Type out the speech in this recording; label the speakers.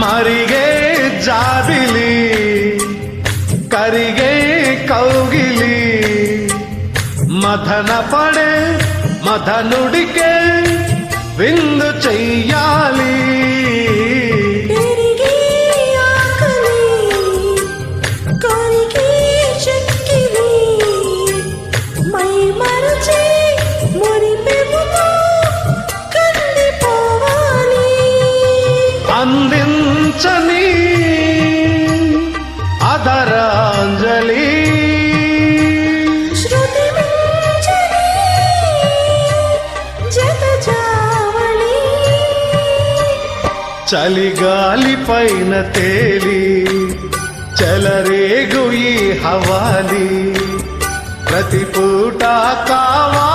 Speaker 1: మరిగే జాబిలి కరిగే కౌగిలి. మథన పడే మథనుడికే విందు చెయ్యాలి.
Speaker 2: పెరిగే
Speaker 1: చలిగాలి పైన తేలి చలరేగు ఈ హవాలి. ప్రతి పూట కావాలి